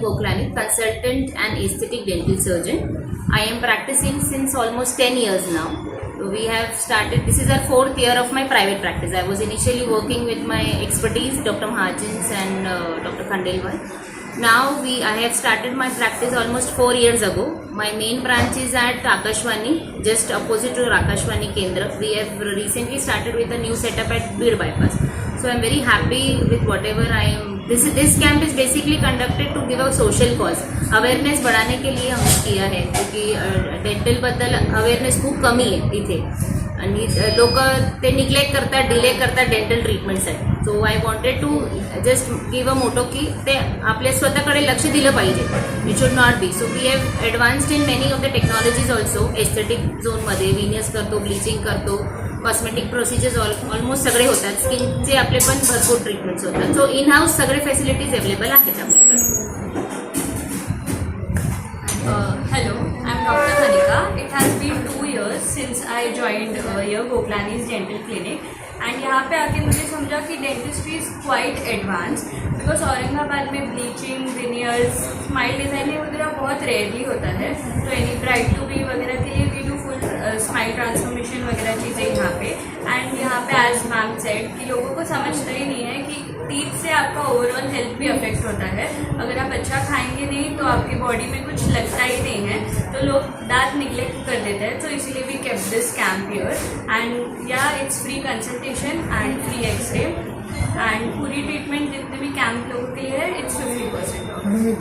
Shubham consultant and aesthetic dental surgeon. I am practicing since almost 10 years now. We have started, this is our fourth year of my private practice. I was initially working with my expertise, Dr. Mahajans and uh, Dr. Khandelwal. Now we, I have started my practice almost 4 years ago. My main branch is at Akashwani, just opposite to Akashwani Kendra. We have recently started with a new setup at Bir Bypass. So I am very happy with whatever I am This this this is basically conducted to give a social cause. Awareness बढ़ाने के लिए हमने KIA है, क्योंकि dental बद्दल awareness खूप कमी आहे इथे. ते निग्लेक्ट करतात डिले करतात dental ट्रीटमेंटसाठी so I wanted to just give a motto की ते आपल्या लक्ष दिलं पाहिजे. It should not be so we have advanced in many of the technologies also aesthetic झोनमध्ये विनियस करतो ब्लिचिंग करतो. कॉस्मेटिक प्रोसिजर्स ऑल ऑलमोस्ट सगळे होतात. स्किनचे आपले पण भरपूर ट्रीटमेंट्स होतात. सो इन हाऊस सगळे फॅसिलिटीज अवेलेबल आहेत आपल्याकडे. Hello I am doctor Hanika. It has been two years since I joined uh, Goklani's dental clinic clinic. यहाँ पे आके मुझे समझा कि dentistry is quite advance because Aurangabad में ब्लीचिंग विनियर्स स्माइल डिजाइनिंग वगैरह बहुत रेयरली होता है. तो एनी ब्राइट टू बी वगैरह स्माइल ट्रांसफॉर्मेशन वगैरह चीज़ें यहाँ पे। एंड यहाँ पे एज मैम सेड कि लोगों को समझता ही नहीं है कि टीथ से आपका ओवरऑल हेल्थ भी अफेक्ट होता है। अगर आप अच्छा खाएँगे नहीं तो आपकी बॉडी में कुछ लगता ही नहीं है। तो लोग दांत निग्लेक्ट कर देते हैं। तो इसीलिए we kept this camp here and या it's free consultation and free x-ray and Puri treatment जितने भी कैंप लोगों के लिए है इट्स फिफ्टी परसेंट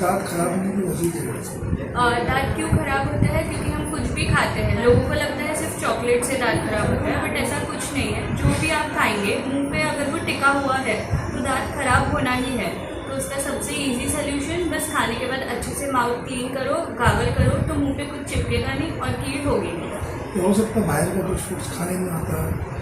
दांत खराब होने की वजह क्या? है और दांत क्यों खराब होता है? क्योंकि हम कुछ भी खाते हैं। लोगों को लगता है चॉकलेट से दांत खराब होता है बट ऐसा कुछ नहीं है। जो भी आप खाएँगे मुँह पे अगर वो टिका हुआ है तो दांत खराब होना ही है। तो उसका सबसे इजी सोल्यूशन बस खाने के बाद अच्छे से माउथ क्लीन करो गागल करो तो मुँह पे कुछ चिपकेगा नहीं और कीट होगी। नहीं हो सकता बाहर का कुछ फूड्स खाने में आता है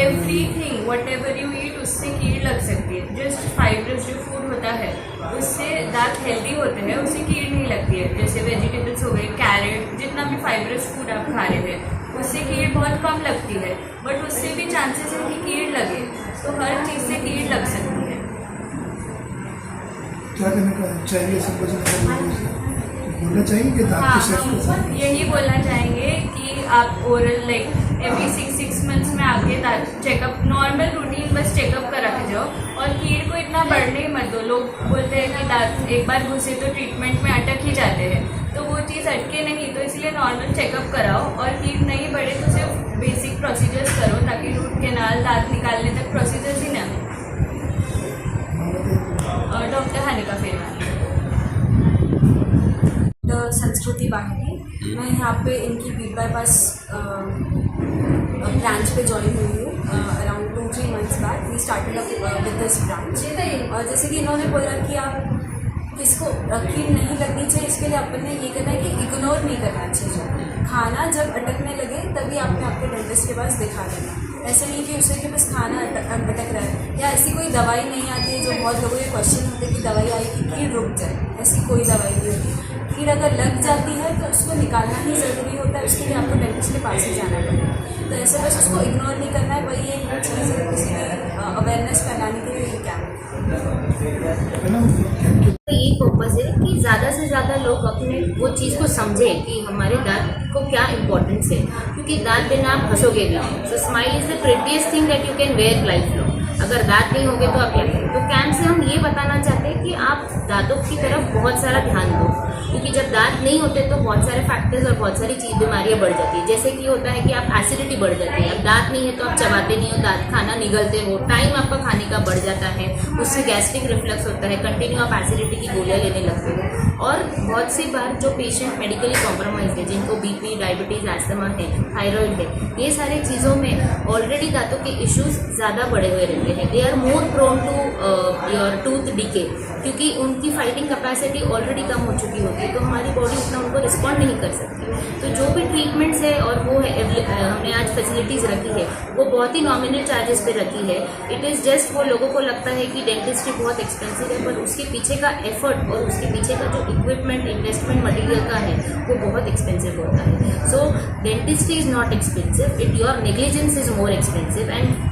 everything whatever you eat उससे कीड़ लग सकती है। जस्ट फाइब्रस जो फ़ूड होता है उससे दांत हेल्दी होते हैं उससे कीड़ नहीं लगती है। जैसे वेजिटेबल्स हो गए कैरेट जितना भी फाइब्रस फ़ूड आप खा रहे हैं उससे कीड़ बहुत कम लगती है बट उससे भी चांसेस है कि कीड़ लगे तो हर चीज़ से कीड़ लग सकती है। क्या चाहिए बोलना चाहिए कि हाँ यही बोलना चाहेंगे कि आप oral like every six six months में आके चेकअप नॉर्मल रूटीन बस चेकअप करा के जाओ और कीड़ को इतना बढ़ने ही मत दो। लोग बोलते हैं कि दांत एक बार घुसे तो ट्रीटमेंट में अटक ही जाते हैं। तो वो चीज़ अटके नहीं तो इसलिए नॉर्मल चेकअप कराओ और कीड़ नहीं बढ़े तो सिर्फ़ बेसिक प्रोसीजर्स करो ताकि रूट केनाल दांत निकालने तक प्रोसीजर्स ही ना और डॉक्टर हानिका फेरवानी द संस्कृति वाहिनी मैं यहाँ पे इनकी बीट बाईपास ब्रांच पे ज्वाइन हुई हूँ अराउंड टू थ्री मंथ्स बाद we started up with this branch और जैसे कि इन्होंने बोला कि आप किसको कीड़ नहीं लगनी चाहिए, इसके लिए अपन ने ये करना है कि इग्नोर नहीं करना चाहिए। खाना जब अटकने लगे, तभी आपने आपके डेंटिस्ट के पास दिखा देना। ऐसे नहीं कि उसे के बस खाना अटक अटक रहा है। या ऐसी कोई दवाई नहीं आती है जो बहुत लोगों के क्वेश्चन होते हैं कि दवाई आएगी कीड़ रुक जाए। ऐसी कोई दवाई नहीं होती। कीड़ अगर लग जाती है तो उसको निकालना ही ज़रूरी होता है, उसके लिए आपको डेंटिस्ट के पास ही जाना पड़ेगा। तो ऐसे बस उसको इग्नोर नहीं करना है, वही एक चीज़ है उसमें अवेयरनेस फैलाने कि ज़्यादा से ज़्यादा लोग अपने वो चीज़ को समझें कि हमारे दांत को क्या इम्पोर्टेंस है। क्योंकि दांत बिना आप हंसोगे भी so smile is the prettiest thing that you can wear life long अगर दांत नहीं होंगे तो आप क्या करें तो कैंप से हम ये बताना चाहते हैं कि आप दांतों की तरफ़ बहुत सारा ध्यान दो। क्योंकि जब दांत नहीं होते तो बहुत सारे फैक्टर्स और बहुत सारी चीज़ बीमारियाँ बढ़ जाती है। जैसे कि होता है कि आप एसिडिटी बढ़ जाती है। अब दांत नहीं है तो आप चबाते नहीं हो, दांत खाना निगलते हो। टाइम आपका खाने का बढ़ जाता है। उससे गैस्ट्रिक रिफ्लक्स होता है। कंटिन्यू आप एसिडिटी की गोलियाँ लेने लगते हो। और बहुत सी बार जो पेशेंट मेडिकली कॉम्प्रोमाइज है, जिनको बीपी डायबिटीज़ एस्थमा है थायराइड है, ये सारी चीज़ों में ऑलरेडी दांतों के इश्यूज़ ज़्यादा बढ़े हुए रहते हैं। They are more prone to your tooth decay क्योंकि उनकी फाइटिंग कैपेसिटी ऑलरेडी कम हो चुकी होती है तो हमारी बॉडी उतना उनको रिस्पॉन्ड नहीं कर सकती। तो जो भी ट्रीटमेंट्स है और वो है हमने आज फैसिलिटीज़ रखी है, वो बहुत ही नॉमिनल चार्जेस पे रखी है। इट इज़ जस्ट वो लोगों को लगता है कि डेंटिस्ट्री बहुत एक्सपेंसिव है, पर उसके पीछे का एफर्ट और उसके पीछे का जो इक्विपमेंट इन्वेस्टमेंट मटेरियल का है, वो बहुत एक्सपेंसिव होता है। So dentistry is not expensive it your negligence is more expensive and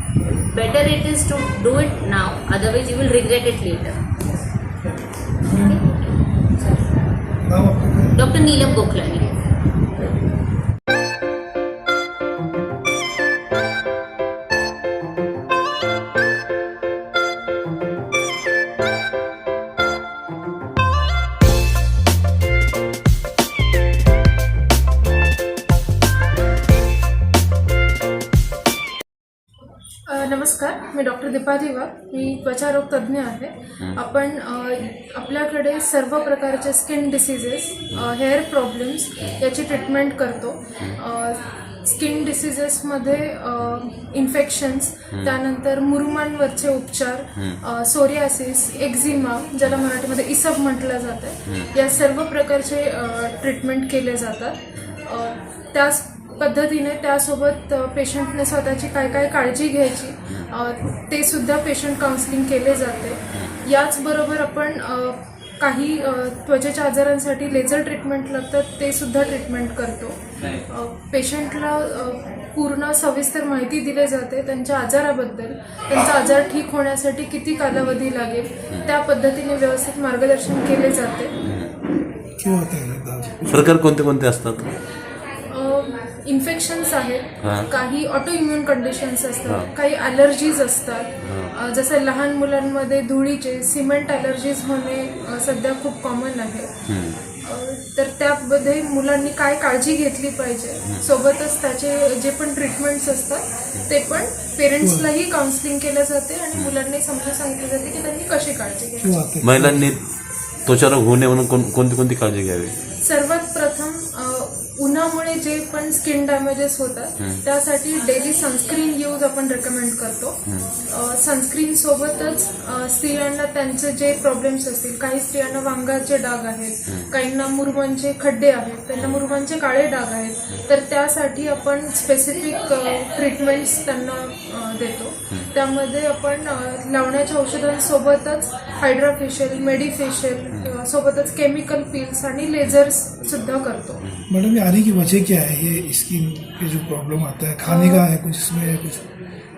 better it is to do it now otherwise you will regret it later. Okay? dr neelam gokhale. मी doctor Deepali Wagh मी त्वचारोग तज्ज्ञ आहे. आपण आपल्याकडे सर्व प्रकारचे स्किन डिसीजेस हेअर प्रॉब्लेम्स याची ट्रीटमेंट करतो. स्किन डिसीजेसमध्ये इन्फेक्शन्स त्यानंतर मुरुमांवरचे उपचार सोरियासिस एक्झिमा ज्याला मराठीमध्ये इसब म्हटलं जातं. या सर्व प्रकारचे ट्रीटमेंट केले जातात. त्याच पद्धतीने त्यासोबत पेशंटने स्वतःची काय काय काळजी घ्यायची ते सुद्धा पेशंट काउन्सिलिंग केले जाते. याचबरोबर आपण काही त्वचेच्या आजारांसाठी लेझर ट्रीटमेंट लागतात ते सुद्धा ट्रीटमेंट करतो. पेशंटला पूर्ण सविस्तर माहिती दिली जाते त्यांच्या आजाराबद्दल. त्यांचा आजार ठीक होण्यासाठी किती कालावधी लागेल त्या पद्धतीने व्यवस्थित मार्गदर्शन केले जाते. क्यों? होता दादा प्रकार कोणते कोणते असतात? इन्फेक्शन्स हा. आहेत काही ऑटो इम्युन कंडिशन्स असतात काही ॲलर्जीज असतात. अ, जसं लहान मुलांमध्ये धुळीचे सिमेंट ॲलर्जीज होणे अ, सध्या खूप कॉमन आहे. अ, तर त्यामध्ये मुलांनी काय काळजी घेतली पाहिजे? सोबतच त्याचे जे पण ट्रीटमेंट्स असतात ते पण पेरेंट्सलाही काउन्सिलिंग केलं जाते आणि मुलांनाही समजून सांगितलं जाते की त्यांनी कशी काळजी घ्यायची. महिलांनी त्वचारोग होऊ नये म्हणून कोण- कोणती कोणती काळजी घ्यावी? उन्हामुळे जे पण स्किन डॅमेजेस होतात त्यासाठी डेली सनस्क्रीन यूज आपण रेकमेंड करतो. सनस्क्रीन सोबतच स्त्रियांना त्यांचे जे प्रॉब्लेम्स असतील काही स्त्रियांना वांगाचे डाग आहेत काहींना मुरमांचे खड्डे आहेत त्यांना मुरमांचे काळे डाग आहेत तर त्यासाठी आपण स्पेसिफिक ट्रीटमेंट्स त्यांना देतो. त्यामध्ये आपण लावण्याच्या औषधांसोबतच हायड्राफेशियल मेडिफेशियल सोबतच केमिकल पिल्स आणि लेझर्स सुद्धा करतो. मैडम ये आने की वजह क्या है? ये स्किन पे जो प्रॉब्लम आता है खाने का है कुछ इसमें है कुछ?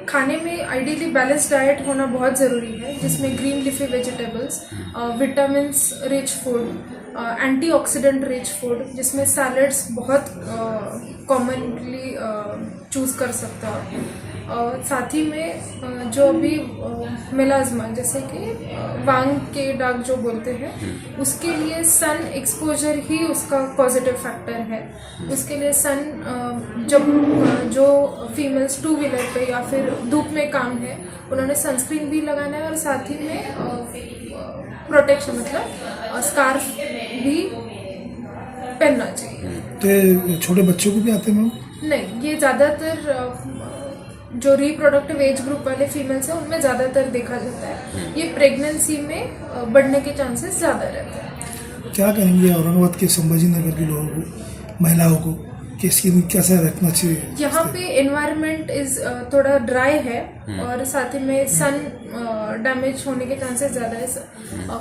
खाने में आइडियली बैलेंस डाइट होना बहुत ज़रूरी है जिसमें green leafy vegetables vitamin rich food antioxidant rich food जिसमें सैलड्स बहुत कॉमनली चूज़ कर सकते हो। अ, साथ ही में जो अभी मेलाज्मा जैसे कि वांग के दाग जो बोलते हैं उसके लिए सन एक्सपोजर ही उसका पॉजिटिव फैक्टर है। उसके लिए सन जब जो फीमेल्स टू व्हीलर पे या फिर धूप में काम है उन्होंने सनस्क्रीन भी लगाना है और साथ ही में प्रोटेक्शन मतलब स्कार्फ भी पहनना चाहिए। तो छोटे बच्चों को भी आते हैं मैम? नहीं ये ज़्यादातर जो रिप्रोडक्टिव एज ग्रुप वाले फीमेल्स हैं उनमें ज़्यादातर देखा जाता है। ये प्रेगनेंसी में बढ़ने के चांसेस ज़्यादा रहते हैं। क्या कहेंगे औरंगाबाद के संभाजी नगर के लोगों को महिलाओं को कि स्किन कैसा रखना चाहिए? यहाँ पे एनवायरनमेंट इज़ थोड़ा ड्राई है और साथ ही में सन डैमेज होने के चांसेस ज़्यादा है।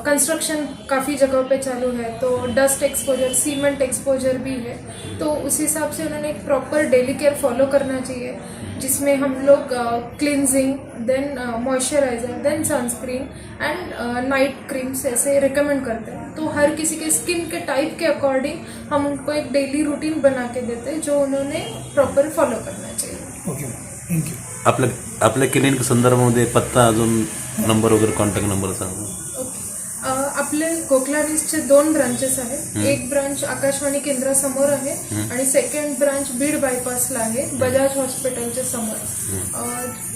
कंस्ट्रक्शन काफ़ी जगहों पे चालू है तो डस्ट एक्सपोजर सीमेंट एक्सपोजर भी है। तो उस हिसाब से उन्होंने एक प्रॉपर डेली केयर फॉलो करना चाहिए जिसमें हम लोग cleansing then moisturiser then sunscreen and night creams ऐसे रिकमेंड करते हैं। तो हर किसी के स्किन के टाइप के अकॉर्डिंग हम उनको एक डेली रूटीन बना के देते हैं जो उन्होंने प्रॉपर फॉलो करना चाहिए। ओके थैंक यू आपल्या आपल्या क्लिनिक संदर्भामध्ये पत्ता अजून नंबर वगैरे कॉन्टॅक्ट नंबर सांगा. ओके. अ, आपले गोकलानीसचे दोन ब्रांचेस आहेत. एक ब्रांच आकाशवाणी केंद्रासमोर आहे आणि सेकंड ब्रांच बीड बायपासला आहे बजाज हॉस्पिटलच्या समोर.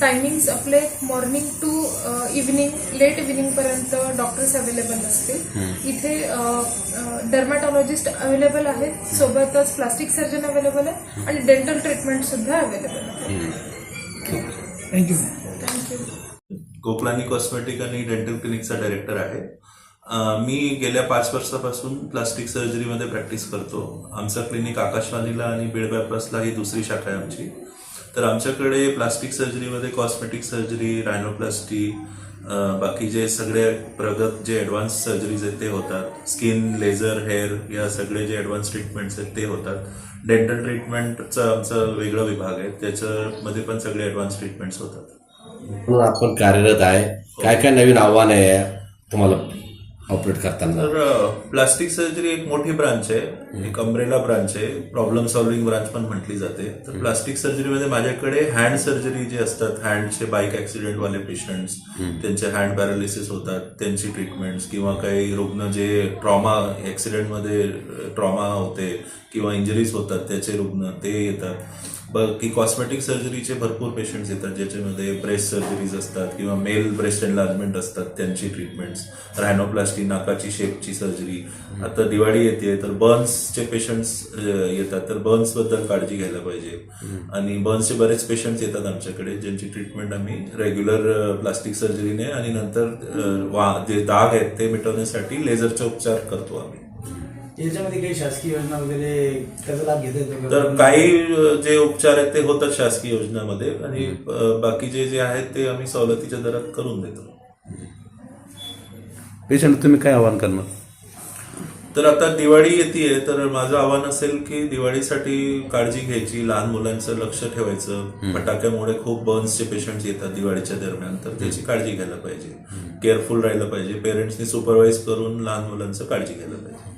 टायमिंग्स आपले morning to evening late evening पर्यंत डॉक्टर्स अवेलेबल असतील. इथे डर्मॅटॉलॉजिस्ट अवेलेबल आहेत. सोबतच प्लास्टिक सर्जन अवेलेबल आहे. आणि डेंटल ट्रीटमेंट सुद्धा अवेलेबल आहे. थँक्यू गोकलानी कॉस्मेटिक आणि डेंटल क्लिनिकचा डायरेक्टर आहे. मी गेल्या पाच वर्षापासून प्लास्टिक सर्जरीमध्ये प्रॅक्टिस करतो. आमचं क्लिनिक आकाशवाणीला आणि बीड बायपासला ही दुसरी शाखा आहे आमची. तर आमच्याकडे प्लास्टिक सर्जरीमध्ये कॉस्मेटिक सर्जरी रायनोप्लास्टी बाकी जे सगळे प्रगत जे ॲडव्हान्स सर्जरीज आहेत ते होतात. स्किन लेझर हेअर या सगळे जे ॲडव्हान्स ट्रीटमेंट्स आहेत ते होतात. डेंटल ट्रीटमेंटचा आमचं वेगळा विभाग आहे. त्याच्यामध्ये पण सगळे ॲडव्हान्स ट्रीटमेंट्स होतात. म्हणून आपण कार्यरत आहे. काय काय नवीन आव्हान आहे तुम्हाला? ऑपरेट करताना. तर प्लास्टिक सर्जरी एक मोठी ब्रांच आहे. एक अम्ब्रेला ब्रांच आहे. प्रॉब्लेम सॉल्व्हिंग ब्रांच पण म्हटली जाते. तर प्लास्टिक सर्जरीमध्ये माझ्याकडे हँड सर्जरी जे असतात हँडचे बाईक ऍक्सिडेंट वाले पेशंट्स त्यांचे हँड पॅरालिसिस होतात त्यांची ट्रीटमेंट्स किंवा काही रुग्ण जे ट्रॉमा ऍक्सिडेंटमध्ये ट्रॉमा होते किंवा इंजरीज होतात त्याचे रुग्ण ते येतात. बाकी कॉस्मेटिक सर्जरीचे भरपूर पेशंट्स येतात ज्याच्यामध्ये ब्रेस्ट सर्जरीज असतात किंवा मेल ब्रेस्ट एनलार्जमेंट असतात त्यांची ट्रीटमेंट्स रॅनोप्लास्टी नाकाची शेपची सर्जरी आता दिवाळी येते तर बर्न्सचे पेशंट्स येतात. तर बर्न्सबद्दल काळजी घ्यायला पाहिजे. आणि बर्न्सचे बरेच पेशंट्स येतात आमच्याकडे ज्यांची ट्रीटमेंट आम्ही रेग्युलर प्लास्टिक सर्जरीने आणि नंतर वा जे दाग आहेत ते मिटवण्यासाठी लेझरचे उपचार करतो आम्ही. याच्यामध्ये काही शासकीय योजना वगैरे त्याचा लाभ घेता येतो तर काही जे उपचार आहेत ते होतात शासकीय योजनामध्ये आणि बाकीचे जे आहेत ते आम्ही सवलतीच्या दरात करून देतो. पेशंट तुम्ही काय आव्हान करणार? तर आता दिवाळी येते तर माझं आव्हान असेल की दिवाळीसाठी काळजी घ्यायची लहान मुलांचं लक्ष ठेवायचं. फटाक्यामुळे खूप बर्न्सचे पेशंट्स येतात दिवाळीच्या दरम्यान तर त्याची काळजी घ्यायला पाहिजे. केअरफुल राहिलं पाहिजे. पेरेंट्सनी सुपरवाईज करून लहान मुलांचं काळजी घ्यायला पाहिजे.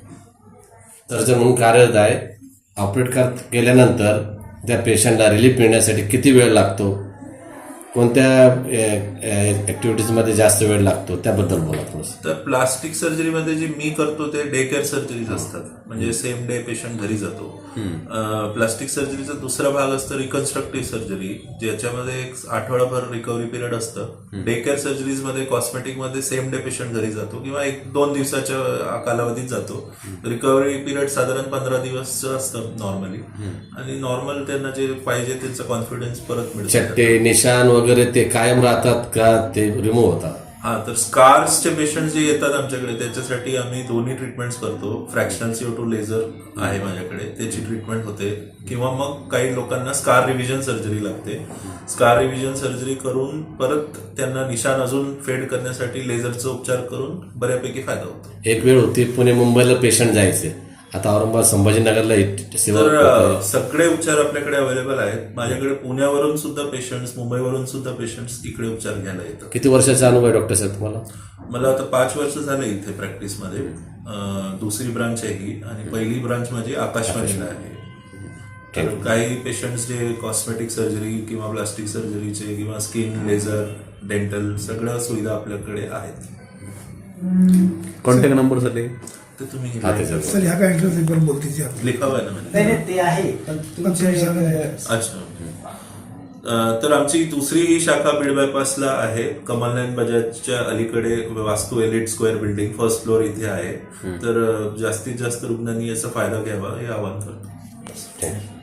सर्जन म्हणून कार्यरत आहे. ऑपरेट कर केल्यानंतर त्या पेशंटला रिलीफ मिळण्यासाठी किती वेळ लागतो? कोणत्या ॲक्टिव्हिटीजमध्ये जास्त वेळ लागतो? त्याबद्दल बोला थोडंसं. तर प्लास्टिक सर्जरीमध्ये जे मी करतो ते डे केअर सर्जरीज असतात. म्हणजे सेम डे पेशंट घरी जातो. प्लास्टिक सर्जरीचा दुसरा भाग असतो रिकन्स्ट्रक्टिव्ह सर्जरी ज्याच्यामध्ये एक आठवडाभर रिकव्हरी पिरियड असतं. डे केअर सर्जरीजमध्ये कॉस्मेटिकमध्ये सेम डे पेशंट घरी जातो किंवा एक दोन दिवसाच्या कालावधीत जातो. रिकव्हरी पिरियड साधारण पंधरा दिवसचं असतं नॉर्मली आणि नॉर्मल त्यांना जे पाहिजे त्यांचा कॉन्फिडन्स परत मिळतो. चट्टे निशाण वगैरे ते कायम राहतात का? ते रिमूव्ह होतात? हा तर स्कार्सचे पेशंट जे येतात आमच्याकडे त्याच्यासाठी आम्ही दोन्ही ट्रीटमेंट्स करतो. फ्रॅक्शनल सीओ टू लेझर आहे माझ्याकडे. त्याची ट्रीटमेंट होते. किंवा मग काही लोकांना स्कार रिव्हिजन सर्जरी लागते. स्कार रिव्हिजन सर्जरी करून परत त्यांना निशाण अजून फेड करण्यासाठी लेझरचा उपचार करून बऱ्यापैकी फायदा होतो. एक वेळ होती पुणे मुंबईला पेशंट जायचे. आता औरंगाबाद संभाजीनगरला इ- सेवा तर होते. अ, सगळे उपचार आपल्याकडे अवेलेबल आहेत. माझ्याकडे पुण्यावरून सुद्धा पेशंट्स मुंबईवरून सुद्धा पेशंट्स इकडे उपचार घ्यायला येतात. किती वर्षाचा अनुभव आहे डॉक्टर साहेब तुम्हाला? मला आता पाच वर्ष झाले इथे प्रॅक्टिसमध्ये अं, दुसरी ब्रांच आहे ही आणि पहिली ब्रांच माझी आकाशवाणीला आहे. तर काही पेशंट्स जे कॉस्मेटिक सर्जरी किंवा प्लास्टिक सर्जरीचे किंवा स्किन लेझर डेंटल सगळ्या सुविधा आपल्याकडे आहेत. कॉन्टॅक्ट नंबरसाठी ते तुम्ही हा त्याच्यात. सर ह्या एक बार बोलती थी आप लिखावं आहे ना म्हणजे? नाही नाही ते आहे पण तुमचे अच्छा, अं, अच्छा अं, तर आमची दुसरी शाखा बीड बायपासला आहे. कमलनयन बजाजच्या अलीकडे Vastu elite square building first floor इथे आहे. तर अं, जास्तीत जास्त रुग्णांनी याचा फायदा घ्यावा हे आवाहन करतो. थँक्यू